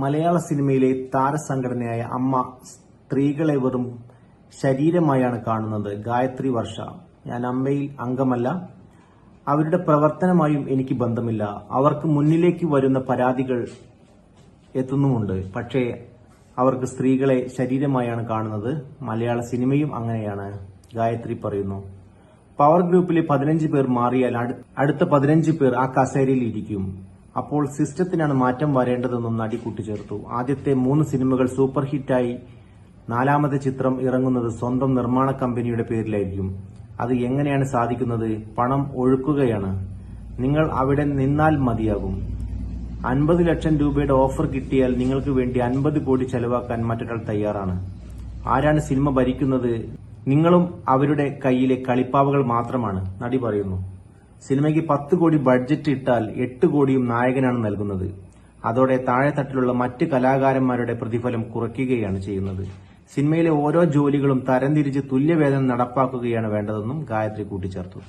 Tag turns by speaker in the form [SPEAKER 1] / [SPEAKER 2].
[SPEAKER 1] മലയാള സിനിമയിലെ താരസംഘടനയായ അമ്മ സ്ത്രീകളെ വെറും ശരീരമായാണ് കാണുന്നത്. ഗായത്രി വർഷ. ഞാൻ അമ്മയിൽ അംഗമല്ല. അവരുടെ പ്രവർത്തനമായും എനിക്ക് ബന്ധമില്ല. അവർക്ക് മുന്നിലേക്ക് വരുന്ന പരാതികൾ എത്തുന്നുമുണ്ട്. പക്ഷേ അവർക്ക് സ്ത്രീകളെ ശരീരമായാണ് കാണുന്നത്. മലയാള സിനിമയും അങ്ങനെയാണ് ഗായത്രി പറയുന്നു. പവർ ഗ്രൂപ്പിലെ പതിനഞ്ച് പേർ മാറിയാൽ അടുത്ത പതിനഞ്ച് പേർ ആ കസേരയിൽ ഇരിക്കും. അപ്പോൾ സിസ്റ്റത്തിനാണ് മാറ്റം വരേണ്ടതെന്നും നടി കൂട്ടിച്ചേർത്തു. ആദ്യത്തെ മൂന്ന് സിനിമകൾ സൂപ്പർ ഹിറ്റായി. നാലാമത്തെ ചിത്രം ഇറങ്ങുന്നത് സ്വന്തം നിർമ്മാണ കമ്പനിയുടെ പേരിലായിരിക്കും. അത് എങ്ങനെയാണ് സാധിക്കുന്നത്? പണം ഒഴുക്കുകയാണ്. നിങ്ങൾ അവിടെ നിന്നാൽ മതിയാകും. അൻപത് ലക്ഷം രൂപയുടെ ഓഫർ കിട്ടിയാൽ നിങ്ങൾക്ക് വേണ്ടി അൻപത് കോടി ചെലവാക്കാൻ മറ്റൊരാൾ തയ്യാറാണ്. ആരാണ് സിനിമ ഭരിക്കുന്നത്? നിങ്ങളും അവരുടെ കയ്യിലെ കളിപ്പാവകൾ മാത്രമാണ് നടി പറയുന്നു. സിനിമയ്ക്ക് പത്ത് കോടി ബഡ്ജറ്റ് ഇട്ടാൽ എട്ട് കോടിയും നായകനാണ് നൽകുന്നത്. അതോടെ താഴെത്തട്ടിലുള്ള മറ്റ് കലാകാരന്മാരുടെ പ്രതിഫലം കുറയ്ക്കുകയാണ് ചെയ്യുന്നത്. സിനിമയിലെ ഓരോ ജോലികളും തരംതിരിച്ച് തുല്യവേതനം നടപ്പാക്കുകയാണ് വേണ്ടതെന്നും ഗായത്രി കൂട്ടിച്ചേർത്തു.